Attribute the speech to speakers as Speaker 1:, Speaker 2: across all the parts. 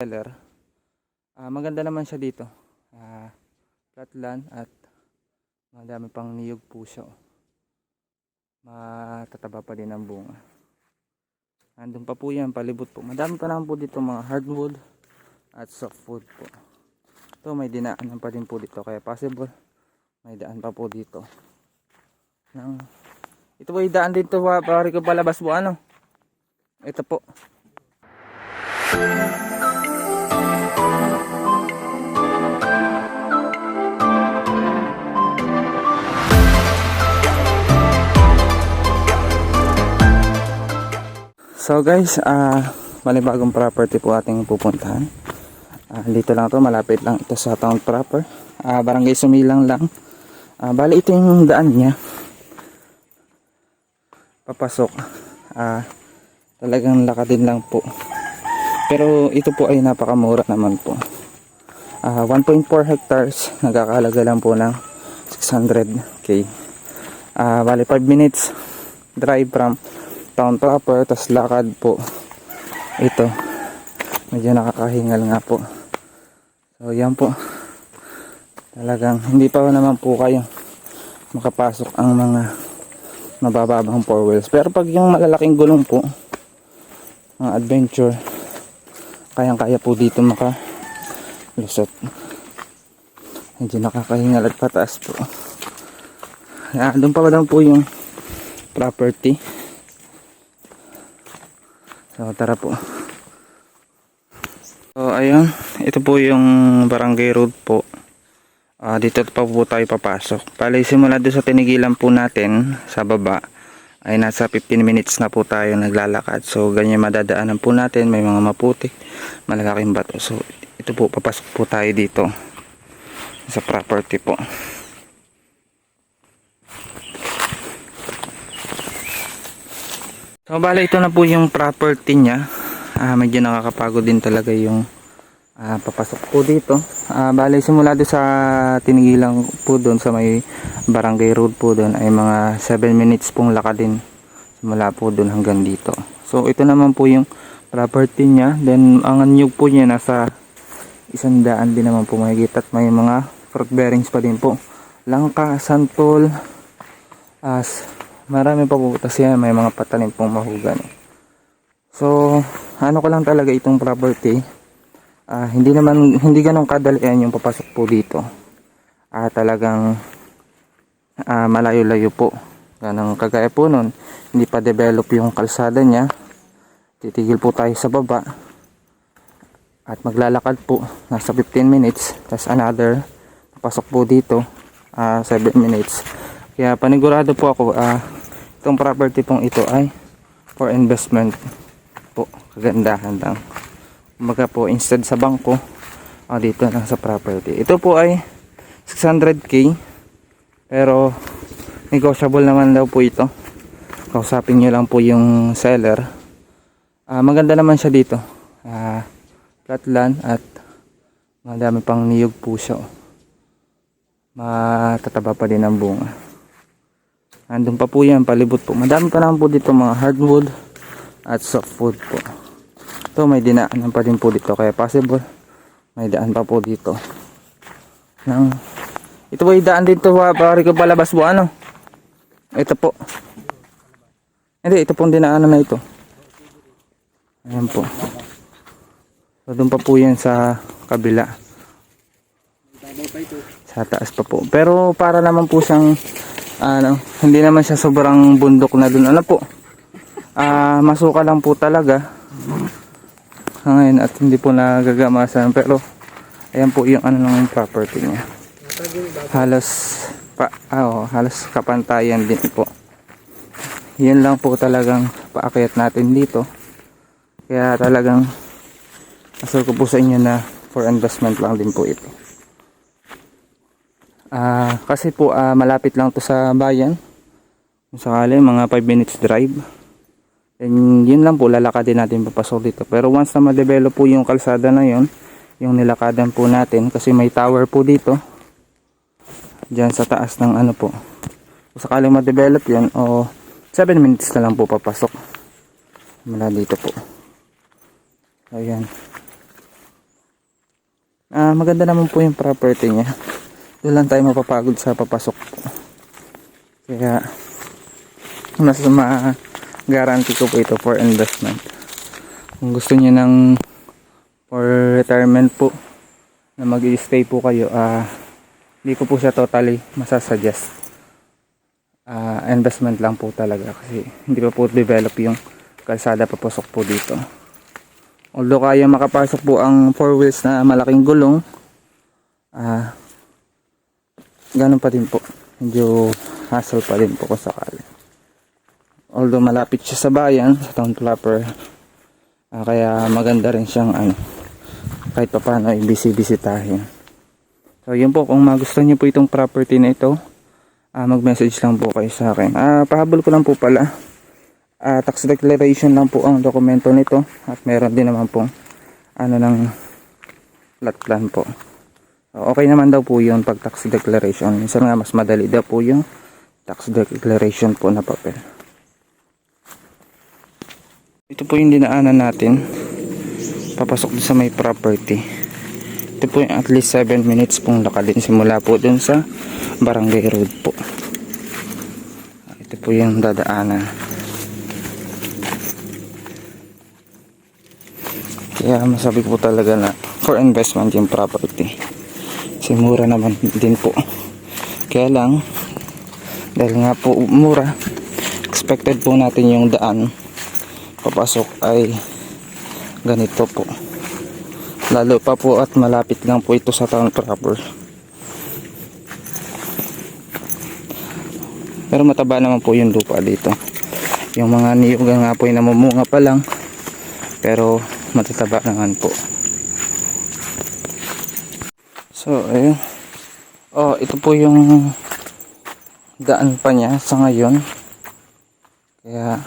Speaker 1: seller. Ah, maganda naman siya dito. Ah, flatland at madami pang niyog oh. Matataba pa din ang bunga. Andun pa po yan, palibot po. Madami pa naman po dito mga hardwood at softwood po. Ito may dinaanan pa din po dito kaya possible may daan pa po dito. Nang, ito po yung daan dito pa, pare ko palabas po ano. Ito po. So guys, ah malibagong property po ating pupuntahan. Ah, dito lang to, malapit lang ito sa town proper. Ah, barangay Sumilang lang. Ah, bali ito yung daan niya. Papasok. Ah, talagang lakadin lang po. Pero ito po ay napakamura naman po. Ah, 1.4 hectares, nagkakalaga lang po ng 600k. Ah, bali 5 minutes drive from town proper, tas lakad po. Ito. Medyo nakakahingal nga po. So yan po. Talagang hindi pa naman po kayo makapasok ang mga mabababang four wheels. Pero pag yung malalaking gulong po, mga adventure, kayang-kaya po dito maka lusot. Medyo nakakahingal at pataas po. Ah, doon pa lang po yung property. So tara po. So ayun, ito po yung barangay road po. Ah, dito pa po tayo papasok. Pali simula doon sa tinigilan po natin sa baba ay nasa 15 minutes na po tayo naglalakad. So ganyan madadaanan po natin, may mga maputik, malalaking bato. So ito po papasok po tayo dito sa property po. So bale ito na po yung property niya. Ah, medyo nakakapagod din talaga yung ah, papasok po dito. Ah, bale simula doon sa tinigilan po doon sa may barangay road po doon ay mga 7 minutes pong lakad din simula po doon hanggang dito. So ito naman po yung property niya. Then ang anyog po niya nasa isang daan din naman po makikita at may mga fruit bearings pa din po. Langka, santol, as marami pa kasi yan, may mga patalim pong mahugan. So, ano ko lang talaga itong property. Ah, hindi naman hindi ganun kadalian yung papasok po dito. Ah, talagang ah, malayo-layo po. Ganang kagaya po nun, hindi pa develop yung kalsada niya. Titigil po tayo sa baba. At maglalakad po, nasa 15 minutes. Tapos another, papasok po dito, ah 7 minutes. Kaya panigurado po ako, ah itong property pong ito ay for investment po. Kagandahan lang. Umaga po instead sa bangko ah, dito lang sa property. Ito po ay 600k pero negotiable naman daw po ito. Kausapin nyo lang po yung seller. Ah, maganda naman siya dito. Ah, flatland at madami pang niyog po siya oh. matataba pa din ang bunga Andun pa po yan, palibot po. Madami pa naman po dito mga hardwood at softwood po. Ito may dinaanan pa din po dito kaya possible may daan pa po dito. Nang, ito po daan dito pa, pare ko palabas po ano. Ito po. Hindi, ito pong dinaanan na ito. Ayan po. So, doon pa po yan sa kabila. Sa taas pa po. Pero para naman po siyang ano, hindi naman siya sobrang bundok na dun. Ano po? Ah, masuka lang po talaga. Ngayon at hindi po nagagamasan pero ayan po yung ano ng property niya. Halos pa, ah, oh, halos kapantayan din po. Yan lang po talagang paakyat natin dito. Kaya talagang asal ko po sa inyo na for investment lang din po ito. Ah, kasi po ah, malapit lang to sa bayan. Kung sakali mga 5 minutes drive. And yun lang po lalakadin natin papasok dito. Pero once na ma-develop po yung kalsada na yun, yung nilakadan po natin kasi may tower po dito. Diyan sa taas ng ano po. Kung sakaling ma-develop yun o 7 minutes na lang po papasok. Mula dito po. Ayan. Ah, maganda naman po yung property niya. Doon lang tayo mapapagod sa papasok. Kaya, mas ma-guarantee ko po ito for investment. Kung gusto niyo ng for retirement po, na mag stay po kayo, ah, hindi ko po siya totally masasuggest. Ah, investment lang po talaga kasi hindi pa po develop yung kalsada papasok po dito. Although kaya makapasok po ang four wheels na malaking gulong, ah, ganun pa din po. Medyo hassle pa din po kung sakali. Although malapit siya sa bayan, sa town proper, ah, kaya maganda rin siyang ano, kahit pa paano ibisi-bisitahin. So yun po, kung magustuhan niyo po itong property na ito, ah, mag-message lang po kayo sa akin. Ah, pahabol ko lang po pala. Ah, tax declaration lang po ang dokumento nito at meron din naman pong ano ng lot plan po. Okay naman daw po yun pag tax declaration. Minsan nga mas madali daw po yung tax declaration po na papel. Ito po yung dinaanan natin papasok dun sa may property. Ito po yung at least 7 minutes pong lakadin simula po dun sa barangay road po. Ito po yung dadaanan. Kaya masabi ko talaga na for investment yung property. Kasi mura naman din po. Kaya lang, dahil nga po mura, expected po natin yung daan papasok ay ganito po. Lalo pa po at malapit lang po ito sa town proper. Pero mataba naman po yung lupa dito. Yung mga niyog nga po yung namumunga pa lang. Pero matataba naman po. So, ayun. Oh, ito po yung daan pa niya sa ngayon. Kaya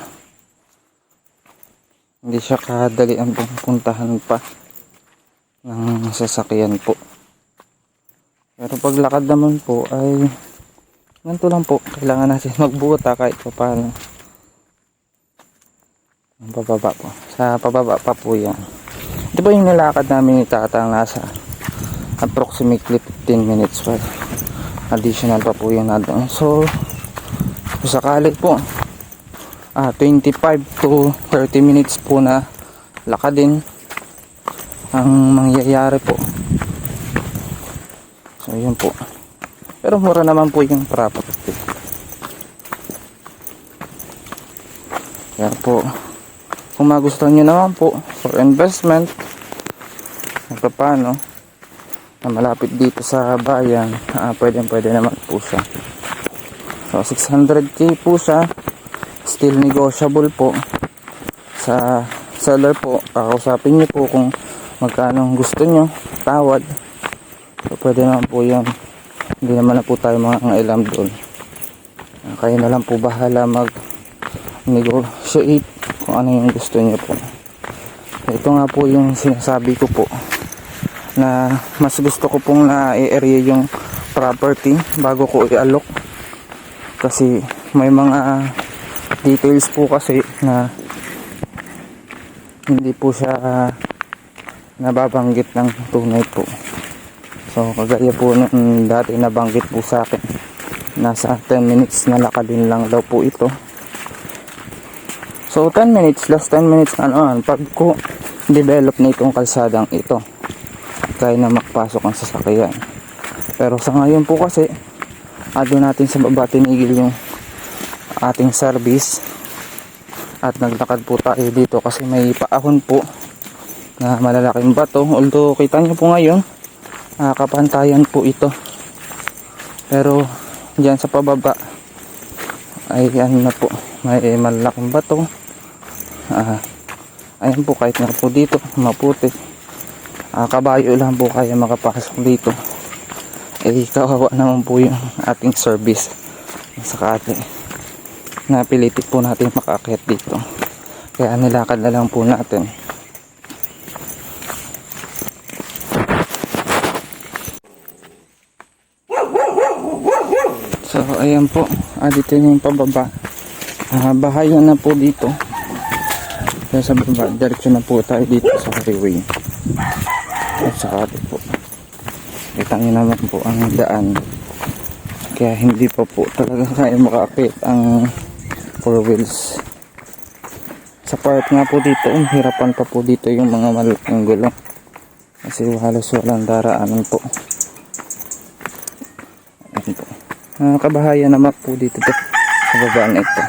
Speaker 1: hindi siya kadali ang pupuntahan pa ng sasakyan po. Pero paglakad naman po ay ganito lang po. Kailangan natin magbuta kahit pa paano. Pababa po. Sa pababa pa po yan. Ito po yung nilakad namin ni Tatang nasa approximately 15 minutes pa. Additional pa po yan na doon. So, kung sakali po, ah, 25 to 30 minutes po na lakadin ang mangyayari po. So, yun po. Pero mura naman po yung property. Kaya po, kung magustuhan nyo naman po for investment, paano, na malapit dito sa bayan, ah, pwede pwede naman po siya. So, 600k po siya. Still negotiable po. Sa seller po, kakausapin nyo po kung magkano gusto nyo, tawad. So, pwede naman po yun. Hindi naman na po tayo mga ngailam doon. Ah, Kayo na lang po bahala mag negotiate kung ano yung gusto niyo po. Ito nga po yung sinasabi ko po na mas gusto ko pong na-area yung property bago ko i-alok kasi may mga details po kasi na hindi po siya nababanggit ng tunay po. So kagaya po nung dati nabanggit po sa akin nasa 10 minutes na lakadin lang daw po ito. So 10 minutes last 10 minutes na ano pag ko develop na itong kalsadang ito kaya na makapasok ang sasakyan. Pero sa ngayon po kasi ado natin sa baba tinigil yung ating service. At naglakad po tayo dito kasi may paahon po na malalaking bato. Although kita nyo po ngayon ah, kapantayan po ito. Pero dyan sa pababa ay ano na po may malalaking bato. Ah, ayun po kahit nga po dito maputi ah, kabayo lang po kaya makapasok dito. Eh kawawa naman po yung ating service. Sakali napilitik po natin makakit dito. Kaya nilakad na lang po natin. So ayan po. Ah, dito yung pababa. Ah, bahayan na po dito. Kaya sa baba diretso na po tayo dito sa highway at saka po. Kita nyo naman po ang daan. Kaya hindi pa po talaga kaya makaakit ang four wheels. Sa part nga po dito um, hirapan pa po dito yung mga malaking gulong kasi halos walang daraanan po. Ayan po. Ah, kabahayan naman po dito to, sa baba na ito.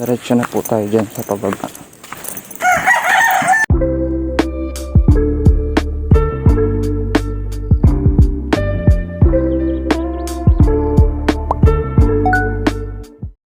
Speaker 1: Diretso na po tayo dyan sa pababa